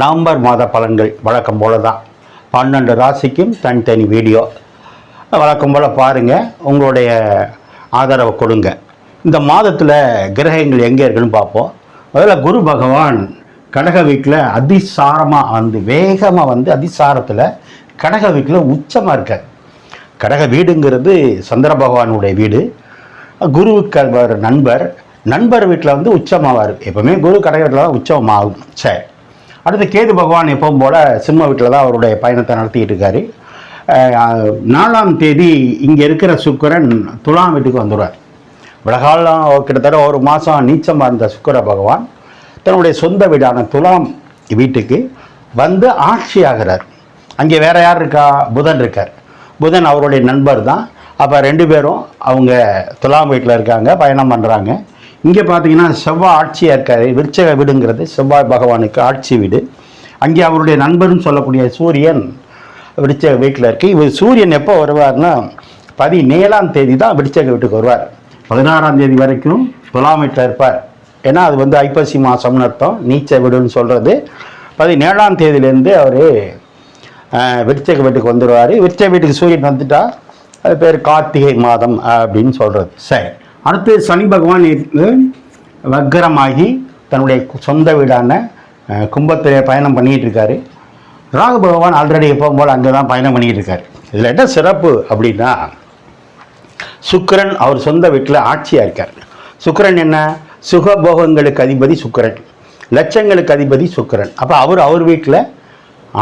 November மாத பலன்கள் வழக்கம் போல தான் பன்னெண்டு ராசிக்கும் தனித்தனி வீடியோ. வழக்கம் போல் பாருங்கள் உங்களுடைய ஆதரவை கொடுங்க. இந்த மாதத்தில் கிரகங்கள் எங்கே இருக்குன்னு பார்ப்போம். முதல்ல குரு பகவான் கடக வீட்டில் அதிசாரமாக வந்து வேகமாக வந்து அதிசாரத்தில் கடக வீட்டில் உச்சமாக இருக்கார். கடக வீடுங்கிறது சந்திர பகவானுடைய வீடு. குருவுக்கு நண்பர். நண்பர் வீட்டில் வந்து உச்சமாவார். எப்பவுமே குரு கடக வீட்டில் தான் உச்சமாகும். சரி. அடுத்து கேது பகவான் எப்பவும் போல் சிம்ம வீட்டில் தான் அவருடைய பயணத்தை நடத்திட்டு இருக்காரு. நாலாம் தேதி இங்கே இருக்கிற சுக்கரன் துலாம் வீட்டுக்கு வந்துடுவார். விலகாலம் கிட்டத்தட்ட ஒரு மாதம் நீச்சமாக இருந்த சுக்கர பகவான் தன்னுடைய சொந்த வீடான துலாம் வீட்டுக்கு வந்து ஆட்சி ஆகிறார். அங்கே வேற யார் இருக்கா? புதன் இருக்கார். புதன் அவருடைய நண்பர் தான். அப்போ ரெண்டு பேரும் அவங்க துலாம் வீட்டில் இருக்காங்க பயணம் பண்ணுறாங்க இங்கே பார்த்தீங்கன்னா செவ்வாய் ஆட்சியாக இருக்கார். விருச்சக வீடுங்கிறது செவ்வாய் பகவானுக்கு ஆட்சி வீடு. அங்கே அவருடைய நண்பர்னு சொல்லக்கூடிய சூரியன் விருச்சக வீட்டில் இருக்கு. இவர் சூரியன் எப்போ வருவார்னா பதினேழாம் தேதி தான் விருச்சக வீட்டுக்கு வருவார். பதினாறாம் தேதி வரைக்கும் துலாம் வீட்டில் இருப்பார். ஏன்னா அது வந்து ஐப்பசி மாதம்னு அர்த்தம். நீச்ச வீடுன்னு சொல்கிறது பதினேழாம் தேதியிலேருந்து அவர் விருச்சக வீட்டுக்கு வந்துடுவார் விருச்சக வீட்டுக்கு சூரியன் வந்துட்டா அது பேர் கார்த்திகை மாதம் அப்படின்னு சொல்கிறது சரி. அடுத்து சனி பகவான் வக்கரமாகி தன்னுடைய சொந்த வீடான கும்பத்திலே பயணம் பண்ணிகிட்டு இருக்காரு ராகு பகவான் ஆல்ரெடி எப்பவும் போல் அங்கே தான் பயணம் பண்ணிகிட்டு இருக்காரு இதில் என்ன சிறப்பு அப்படின்னா சுக்கிரன் அவர் சொந்த வீட்டில் ஆட்சியாக இருக்கார். சுக்கிரன் என்ன? சுகபோகங்களுக்கு அதிபதி சுக்கிரன். லட்சங்களுக்கு அதிபதி சுக்கிரன். அப்போ அவர் அவர் வீட்டில்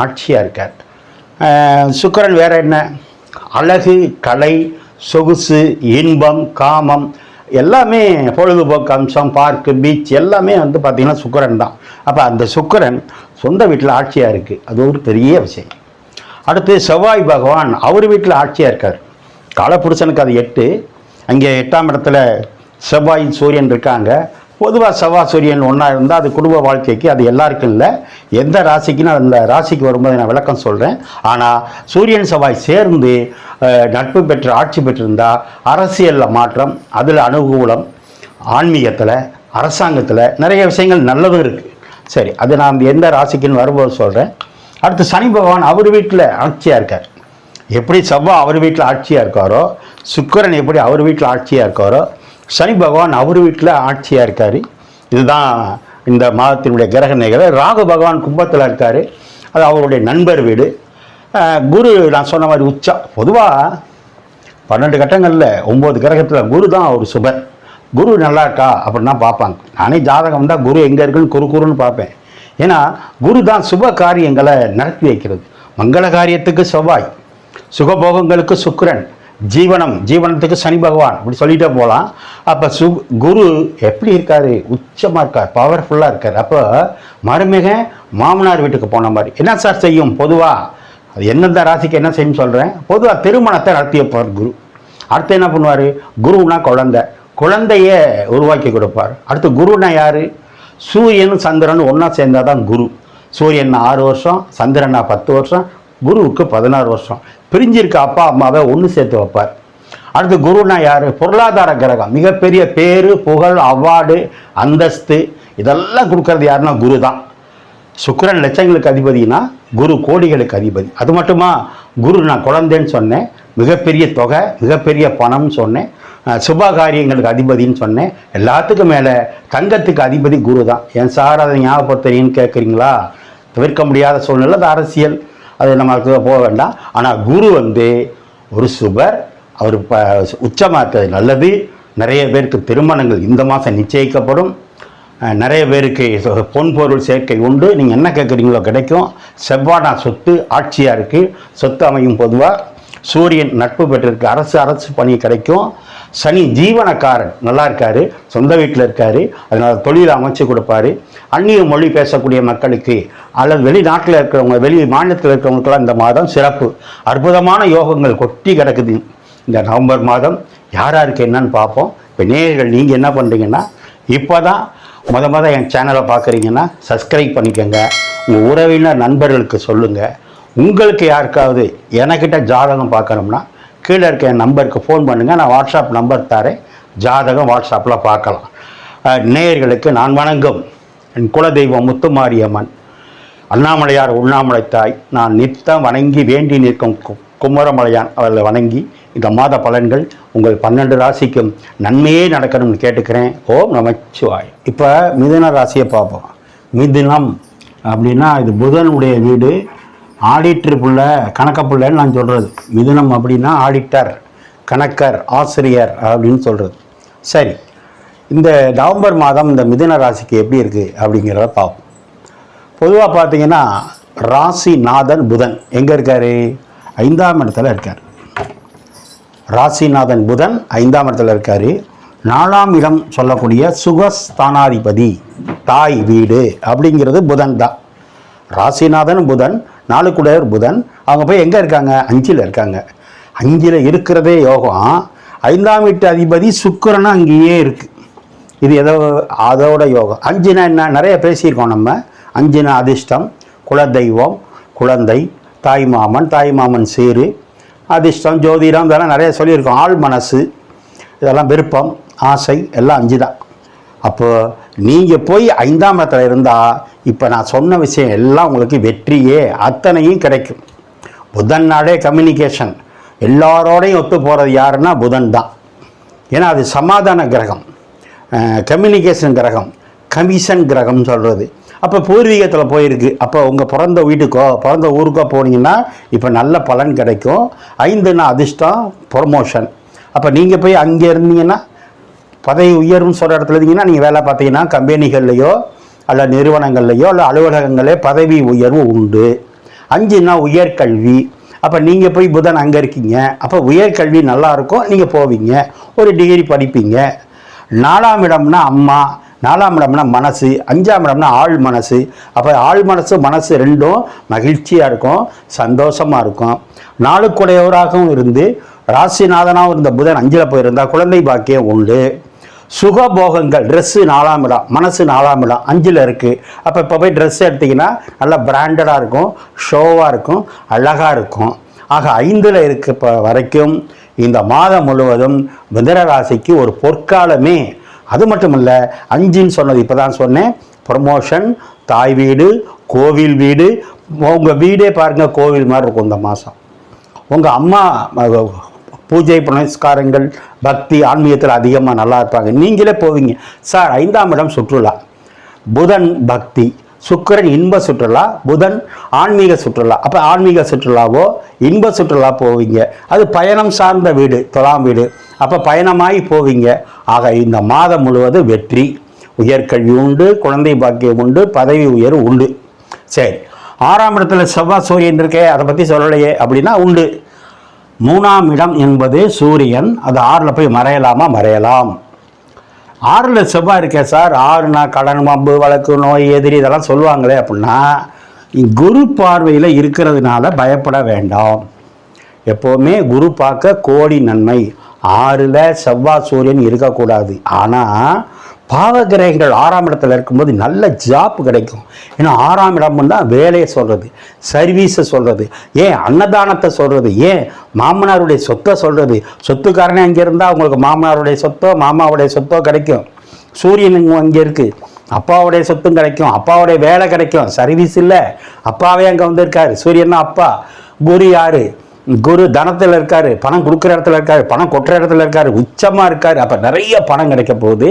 ஆட்சியாக இருக்கார். சுக்கரன் வேறு என்ன? அழகு கலை சொகுசு இன்பம் காமம் எல்லாமே பொழுதுபோக்கு அம்சம் பார்க்கு பீச் எல்லாமே வந்து பார்த்திங்கன்னா சுக்கரன் தான். அப்போ அந்த சுக்கரன் சொந்த வீட்டில் ஆட்சியாக இருக்குது அது ஒரு பெரிய விஷயம். அடுத்து செவ்வாய் பகவான் அவர் வீட்டில் ஆட்சியாக இருக்கார். காலப்புருஷனுக்கு அது எட்டு. அங்கே எட்டாம் இடத்துல செவ்வாய் சூரியன் இருக்காங்க. பொதுவாக செவ்வாய் சூரியன் ஒன்றா இருந்தால் அது குடும்ப வாழ்க்கைக்கு அது எல்லாருக்கும் இல்லை. எந்த ராசிக்குன்னு அந்த ராசிக்கு வரும்போது நான் விளக்கம் சொல்கிறேன் ஆனால் சூரியன் செவ்வாய் சேர்ந்து நட்பு பெற்று ஆட்சி பெற்றிருந்தால் அரசியலில் மாற்றம் அதில் அனுகூலம் ஆன்மீகத்தில் அரசாங்கத்தில் நிறைய விஷயங்கள் நல்லதும் இருக்குது சரி அது நான் எந்த ராசிக்குன்னு வரும்போது சொல்கிறேன் அடுத்து சனி பகவான் அவர் வீட்டில் ஆட்சியாக இருக்கார். எப்படி செவ்வாய் அவர் வீட்டில் ஆட்சியாக இருக்காரோ சுக்கிரன் எப்படி அவர் வீட்டில் ஆட்சியாக இருக்காரோ சனி பகவான் அவர் வீட்டில் ஆட்சியாக இருக்கார். இதுதான் இந்த மாதத்தினுடைய கிரக நிகழ்வு. ராகு பகவான் கும்பத்தில் இருக்கார். அது அவருடைய நண்பர் வீடு. குரு நான் சொன்ன மாதிரி உச்சா பொதுவாக பன்னெண்டு கட்டங்களில் ஒம்பது கிரகத்தில் குரு தான் அவர் சுபர் குரு நல்லா இருக்கா அப்படின்னா பார்ப்பாங்க. நானே ஜாதகம் தான் குரு எங்கே இருக்குன்னு குரு குருன்னு பார்ப்பேன். ஏன்னா குரு தான் சுப காரியங்களை நடத்தி வைக்கிறது. மங்கள காரியத்துக்கு செவ்வாய் சுகபோகங்களுக்கு சுக்கிரன் ஜீவனம் ஜீவனத்துக்கு சனி பகவான் இப்படி சொல்லிட்டே போகலாம் அப்போ சு குரு எப்படி இருக்கார்? உச்சமாக இருக்கார் பவர்ஃபுல்லாக இருக்கார். அப்போ மருமக மாமனார் வீட்டுக்கு போன மாதிரி. என்ன சார் செய்யும்? பொதுவாக அது எந்தெந்த ராசிக்கு என்ன செய்யும் சொல்கிறேன் பொதுவாக திருமணத்தை நடத்தி வைப்பார் குரு. அடுத்து என்ன பண்ணுவார்? குருனா குழந்தை. குழந்தைய உருவாக்கி கொடுப்பார். அடுத்து குருனா யார்? சூரியன் சந்திரன் ஒன்றா சேர்ந்தால் தான் குரு. சூரியன் ஆறு வருஷம் சந்திரனா பத்து வருஷம் குருவுக்கு பதினாறு வருஷம். பிரிஞ்சிருக்க அப்பா அம்மாவை ஒன்று சேர்த்து வைப்பார். அடுத்து குருனா யார்? பொருளாதார கிரகம். மிகப்பெரிய பேரு புகழ் அவார்டு அந்தஸ்து இதெல்லாம் கொடுக்கறது யாருன்னா குரு தான் சுக்கரன் லட்சங்களுக்கு அதிபதினா குரு கோடிகளுக்கு அதிபதி. அது மட்டுமா? குரு நான் குழந்தைன்னு சொன்னேன் மிகப்பெரிய தொகை மிகப்பெரிய பணம்னு சொன்னேன் சுப காரியங்களுக்கு அதிபதின்னு சொன்னேன். எல்லாத்துக்கும் மேலே தங்கத்துக்கு அதிபதி குரு தான் ஏன் சார் அதை ஞாபகப்படுத்துறீங்கன்னு கேட்குறீங்களா தவிர்க்க முடியாத சூழ்நிலை அது அரசியல். அது நமக்கு போக வேண்டாம். ஆனால் குரு வந்து ஒரு சுபர் அவர் ப உச்சமாக இருக்கிறது நல்லது. நிறைய பேருக்கு திருமணங்கள் இந்த மாதம் நிச்சயிக்கப்படும். நிறைய பேருக்கு பொன்பொருள் பொன் பொருள் சேர்க்கை உண்டு. நீங்கள் என்ன கேட்குறீங்களோ கிடைக்கும். செவ்வானா சொத்து ஆட்சியாக இருக்குது சொத்து அமையும் பொதுவாக சூரியன் நட்பு பெற்றிருக்கு. அரசு அரசு பணி கிடைக்கும். சனி ஜீவனக்காரன் நல்லா இருக்காரு. சொந்த வீட்டில் இருக்காரு. அதனால் தொழில் அமைச்சு கொடுப்பாரு. அந்நிய மொழி பேசக்கூடிய மக்களுக்கு அல்லது வெளிநாட்டில் இருக்கிறவங்க வெளி மாநிலத்தில் இருக்கிறவங்களுக்கெல்லாம் இந்த மாதம் சிறப்பு. அற்புதமான யோகங்கள் கொட்டி கிடக்குது. இந்த நவம்பர் மாதம் யார் யாருக்கு என்னன்னு பார்ப்போம். இப்போ நேயர்கள் நீங்கள் என்ன பண்ணுறீங்கன்னா இப்போ தான் முத முத என் சேனலை பார்க்குறீங்கன்னா சப்ஸ்கிரைப் பண்ணிக்கோங்க. உங்கள் உறவினர் நண்பர்களுக்கு சொல்லுங்கள் உங்களுக்கு யாருக்காவது எனக்கிட்ட ஜாதகம் பார்க்கணும்னா கீழே இருக்க என் நம்பருக்கு ஃபோன் பண்ணுங்கள் நான் வாட்ஸ்அப் நம்பர் தரேன். ஜாதகம் வாட்ஸ்அப்பில் பார்க்கலாம். நேயர்களுக்கு நான் வணங்கும். என் குலதெய்வம் முத்துமாரியம்மன். அண்ணாமலையார் உண்ணாமலை தாய் நான் நித்தம் வணங்கி வேண்டி நிற்கும் கு- குமரமலையான் அவர்களை வணங்கி இந்த மாத பலன்கள் உங்கள் பன்னெண்டு ராசிக்கும் நன்மையே நடக்கணும்னு கேட்டுக்கிறேன். ஓம் நமச்சிவாய். இப்போ மிதுன ராசியை பார்ப்போம். மிதுனம் அப்படின்னா இது புதனுடைய வீடு. ஆடிட்டர் புள்ள கணக்க நான் சொல்கிறது மிதுனம் அப்படின்னா ஆடிட்டர் கணக்கர் ஆசிரியர் அப்படின்னு சொல்கிறது சரி. இந்த நவம்பர் மாதம் இந்த மிதுன ராசிக்கு எப்படி இருக்குது அப்படிங்கிறத பார்ப்போம். பொதுவாக பார்த்தீங்கன்னா ராசிநாதன் புதன். எங்கே இருக்கார்? ஐந்தாம் இடத்துல இருக்கார். ராசிநாதன் புதன் ஐந்தாம் இடத்துல இருக்கார். நாலாம் இடம் சொல்லக்கூடிய சுகஸ்தானாதிபதி தாய் வீடு அப்படிங்கிறது புதன் தான். ராசிநாதன் புதன் நாலுக்குடையர் புதன். அவங்க போய் எங்கே இருக்காங்க? அஞ்சில் இருக்காங்க. அஞ்சில் இருக்கிறதே யோகம். ஐந்தாம் வீட்டு அதிபதி சுக்கிரனும் அங்கேயே இருக்குது இது ஏதோ அதோட யோகம். அஞ்சுனா என்ன? நிறைய பேசியிருக்கோம் நம்ம. அஞ்சுனா அதிர்ஷ்டம் குலதெய்வம் குழந்தை தாய்மாமன் தாய்மாமன் சீரு அதிர்ஷ்டம் ஜோதிடம் இதெல்லாம் நிறைய சொல்லியிருக்கோம். ஆள் மனசு இதெல்லாம் விருப்பம் ஆசை எல்லாம் அஞ்சு தான் அப்போது நீங்கள் போய் ஐந்தாம் இடத்துல இருந்தால் இப்போ நான் சொன்ன விஷயம் எல்லாம் உங்களுக்கு வெற்றியே அத்தனையும் கிடைக்கும். புதன் நாளே கம்யூனிகேஷன் எல்லாரோடையும் ஒத்து போகிறது யாருன்னா புதன் தான். ஏன்னா அது சமாதான கிரகம். கம்யூனிகேஷன் கிரகம் கமிஷன் கிரகம் சொல்கிறது அப்போ பூர்வீகத்தில் போயிருக்கு. அப்போ உங்கள் பிறந்த வீட்டுக்கோ பிறந்த ஊருக்கோ போனீங்கன்னா இப்போ நல்ல பலன் கிடைக்கும். ஐந்துனா அதிர்ஷ்டம் ப்ரொமோஷன் அப்போ நீங்கள் போய் அங்கே இருந்தீங்கன்னா பதவி உயர்வுன்னு சொல்கிற இடத்துல இருந்தீங்கன்னா நீங்கள் வேலை பார்த்தீங்கன்னா கம்பெனிகள்லையோ அல்ல நிறுவனங்கள்லையோ அல்ல அலுவலகங்களே பதவி உயர்வு உண்டு. அஞ்சுனா உயர்கல்வி. அப்போ நீங்கள் போய் புதன் அங்கே இருக்கீங்க. அப்போ உயர்கல்வி நல்லா இருக்கும். நீங்கள் போவீங்க. ஒரு டிகிரி படிப்பீங்க. நாலாம் இடம்னா அம்மா நாலாம் இடம்னா மனசு அஞ்சாம் இடம்னா ஆள் மனசு. அப்போ ஆள் மனசு மனசு ரெண்டும் மகிழ்ச்சியாக இருக்கும் சந்தோஷமாக இருக்கும். நாளுக்குடையவராகவும் இருந்து ராசிநாதனாகவும் இருந்த புதன் அஞ்சில் போயிருந்தா குழந்தை பாக்கியம் உண்டு. சுகபோகங்கள் ட்ரெஸ்ஸு நாலாம் இடம் மனசு நாலாம் இடம் அஞ்சில் இருக்குது அப்போ இப்போ போய் ட்ரெஸ் எடுத்திங்கன்னா நல்லா பிராண்டடாக இருக்கும் ஷோவாக இருக்கும் அழகாக இருக்கும். ஆக ஐந்தில் இருக்க இப்போ வரைக்கும் இந்த மாதம் முழுவதும் மிதன ராசிக்கு ஒரு பொற்காலமே. அது மட்டும் இல்லை அஞ்சுன்னு சொன்னது இப்போ தான் சொன்னேன். ப்ரொமோஷன் தாய் வீடு கோவில் வீடு. உங்கள் வீடே பாருங்கள் கோவில் மாதிரி இருக்கும் இந்த மாதம். உங்கள் அம்மா பூஜை புனஸ்காரங்கள் பக்தி ஆன்மீகத்தில் அதிகமாக நல்லா இருப்பாங்க. நீங்களே போவீங்க. சார் ஐந்தாம் இடம் சுற்றுலா. புதன் பக்தி. சுக்கிரன் இன்ப சுற்றுலா புதன் ஆன்மீக சுற்றுலா. அப்போ ஆன்மீக சுற்றுலாவோ இன்ப சுற்றுலா போவீங்க. அது பயணம் சார்ந்த வீடு தொலாம் வீடு. அப்போ பயணமாகி போவீங்க. ஆக இந்த மாதம் முழுவதும் வெற்றி. உயர்கல்வி உண்டு குழந்தை பாக்கியம் உண்டு பதவி உயர்வு உண்டு. சரி. ஆறாம் இடத்துல செவ்வாய் சூரியன் இருக்கே அதை பற்றி சொல்லலையே அப்படின்னா உண்டு. மூணாம் இடம் என்பது சூரியன். அது ஆறில் போய் மறையலாமா? மறையலாம். ஆறில் செவ்வாய் இருக்கே சார். ஆறுனா கடன் மம்பு வழக்கு நோய் எதிரி இதெல்லாம் சொல்லுவாங்களே அப்படின்னா குரு பார்வையில் இருக்கிறதுனால பயப்பட வேண்டாம். எப்போவுமே குரு பார்க்க கோடி நன்மை. ஆறில் செவ்வாய் சூரியன் இருக்கக்கூடாது. ஆனால் பாவகிரகங்கள் ஆறாம் இடத்துல இருக்கும்போது நல்ல ஜாப் கிடைக்கும். ஏன்னா ஆறாம் இடம் தான் வேலையை சொல்கிறது சர்வீஸை சொல்கிறது ஏன் அன்னதானத்தை சொல்கிறது ஏன் மாமனாருடைய சொத்தை சொல்கிறது சொத்துக்காரனே அங்கே இருந்தால் அவங்களுக்கு மாமனாருடைய சொத்தோ மாமாவுடைய சொத்தோ கிடைக்கும். சூரியன் அங்கே இருக்குது அப்பாவுடைய சொத்தும் கிடைக்கும். அப்பாவுடைய வேலை கிடைக்கும். சர்வீஸ் இல்லை. அப்பாவே அங்கே வந்திருக்காரு. சூரியன்னா அப்பா. குரு யாரு? குரு தனத்தில் இருக்காரு. பணம் கொடுக்குற இடத்துல இருக்காரு. பணம் கொட்டுற இடத்துல இருக்காரு. உச்சமாக இருக்காரு. அப்போ நிறைய பணம் கிடைக்க போகுது.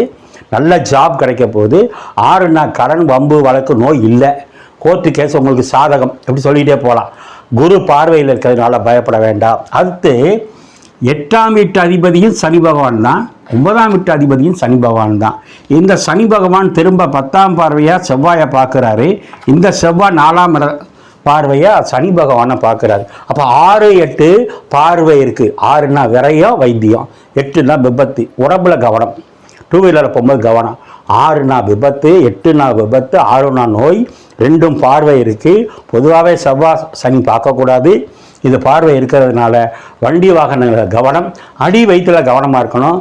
நல்ல ஜாப் கிடைக்க போகுது ஆறுனா கடன் வம்பு வழக்கு நோய் இல்லை. கோர்ட்டு கேஸ் உங்களுக்கு சாதகம். எப்படி சொல்லிகிட்டே போகலாம். குரு பார்வையில் இருக்கிறதுனால பயப்பட வேண்டாம். அடுத்து எட்டாம் வீட்டு அதிபதியும் சனி பகவான் தான். ஒன்பதாம் வீட்டு அதிபதியும் சனி பகவான் தான். இந்த சனி பகவான் திரும்ப பத்தாம் பார்வையாக செவ்வாயை பார்க்குறாரு. இந்த செவ்வாய் நாலாம் பார்வையாக சனி பகவானை பார்க்குறாரு. அப்போ ஆறு எட்டு பார்வை இருக்குது ஆறுனா விரயம் வைத்தியம். எட்டுனா விபத்து. உடம்புல கவனம். டூ வீலரில் போகும்போது கவனம். ஆறுனா விபத்து எட்டுனா விபத்து ஆறுனா நோய் ரெண்டும் பார்வை இருக்குது பொதுவாகவே செவ்வாய் சனி பார்க்கக்கூடாது. இது பார்வை இருக்கிறதுனால வண்டி வாகனங்களில் கவனம் அடி வயிற்றில் கவனமாக இருக்கணும்.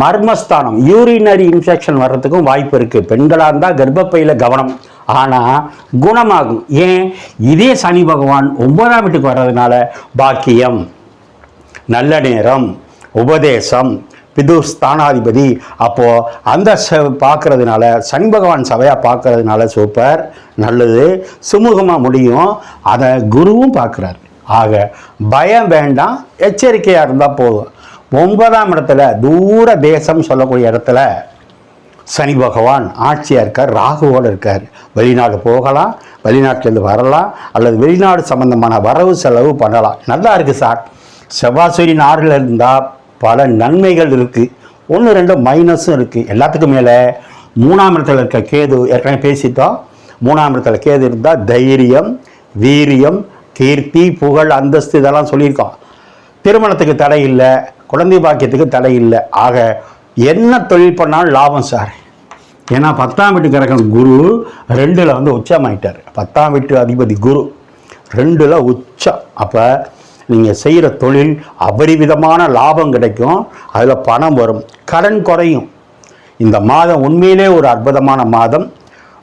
மர்மஸ்தானம் யூரினரி இன்ஃபெக்ஷன் வர்றதுக்கும் வாய்ப்பு இருக்குது பெண்களாக இருந்தால் கர்ப்பப்பையில் கவனம். ஆனால் குணமாகும். ஏன்? இதே சனி பகவான் ஒன்பதாம் வீட்டுக்கு வர்றதுனால பாக்கியம் நல்ல நேரம் உபதேசம் பிது ஸ்தானாதிபதி அப்போது அந்த ச பார்க்கறதுனால சனி பகவான் சபையாக பார்க்கறதுனால சூப்பர் நல்லது. சுமூகமாக முடியும். அதை குருவும் பார்க்குறாரு. ஆக பயம் வேண்டாம். எச்சரிக்கையாக இருந்தால் போதும். ஒன்பதாம் இடத்துல தூர தேசம் சொல்லக்கூடிய இடத்துல சனி பகவான் ஆட்சியாக இருக்கார் ராகுவோடு இருக்கார். வெளிநாடு போகலாம் வெளிநாட்டிலேருந்து வரலாம் அல்லது வெளிநாடு சம்பந்தமான வரவு செலவு பண்ணலாம். நல்லா இருக்குது சார். செவ்வாய் ஆறில் இருந்தால் பல நன்மைகள் இருக்குது ஒன்று ரெண்டு மைனஸும் இருக்குது எல்லாத்துக்கும் மேலே மூணாம் இடத்துல இருக்க கேது ஏற்கனவே பேசிட்டோம். மூணாம் இடத்துல கேது இருந்தால் தைரியம் வீரியம் கீர்த்தி புகழ் அந்தஸ்து இதெல்லாம் சொல்லியிருக்கோம். திருமணத்துக்கு தடை இல்லை குழந்தை பாக்கியத்துக்கு தடை இல்லை. ஆக என்ன தொழில் பண்ணாலும் லாபம் சார். ஏன்னா பத்தாம் வீட்டு கிரகம் குரு ரெண்டில் வந்து உச்சமாயிட்டார். பத்தாம் வீட்டு அதிபதி குரு ரெண்டில் உச்சம். அப்போ நீங்கள் செய்கிற தொழில் அபரிவிதமான லாபம் கிடைக்கும். அதில் பணம் வரும். கடன் குறையும். இந்த மாதம் உண்மையிலே ஒரு அற்புதமான மாதம்.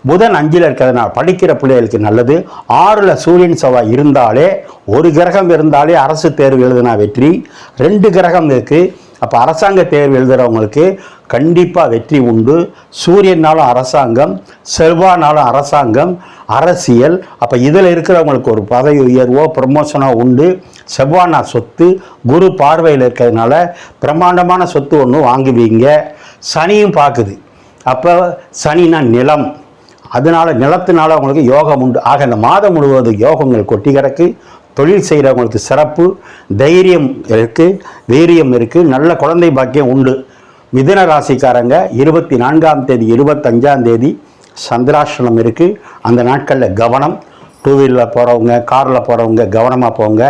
புதன் அஞ்சில் இருக்கிறதுனால படிக்கிற பிள்ளைகளுக்கு நல்லது. ஆறில் சூரியன் செவ்வாய் இருந்தாலே ஒரு கிரகம் இருந்தாலே அரசு தேர்வு எழுதுனா வெற்றி. ரெண்டு கிரகம் இருக்குது அப்போ அரசாங்க தேர்வு எழுதுகிறவங்களுக்கு கண்டிப்பாக வெற்றி உண்டு. சூரியனாலும் அரசாங்கம் செல்வானாலும் அரசாங்கம் அரசியல். அப்போ இதில் இருக்கிறவங்களுக்கு ஒரு பதவி உயர்வோ ப்ரமோஷனோ உண்டு. செவ்வானா சொத்து குரு பார்வையில் இருக்கிறதுனால பிரம்மாண்டமான சொத்து ஒன்று வாங்குவீங்க. சனியும் பார்க்குது அப்போ சனினா நிலம். அதனால நிலத்தினால அவங்களுக்கு யோகம் உண்டு. ஆக இந்த மாதம் முழுவதும் யோகங்கள் கொட்டி கிடக்கு. தொழில் செய்கிறவங்களுக்கு சிறப்பு தைரியம் இருக்குது வீரியம் இருக்குது நல்ல குழந்தை பாக்கியம் உண்டு. மிதுன ராசிக்காரங்க இருபத்தி நான்காம் தேதி இருபத்தஞ்சாம் தேதி சந்திராஷ்டமம் இருக்குது அந்த நாட்களில் கவனம். டூ வீலரில் போகிறவங்க காரில் போகிறவங்க கவனமாக போங்க.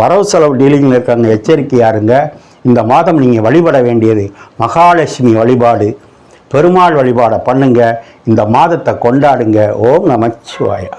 வரவு செலவு டீலிங்கில் இருக்கிறவங்க எச்சரிக்கையாக இருங்க இந்த மாதம் நீங்கள் வழிபட வேண்டியது மகாலட்சுமி வழிபாடு. பெருமாள் வழிபாடை பண்ணுங்கள் இந்த மாதத்தை கொண்டாடுங்க. ஓம் நமச்சிவாயா.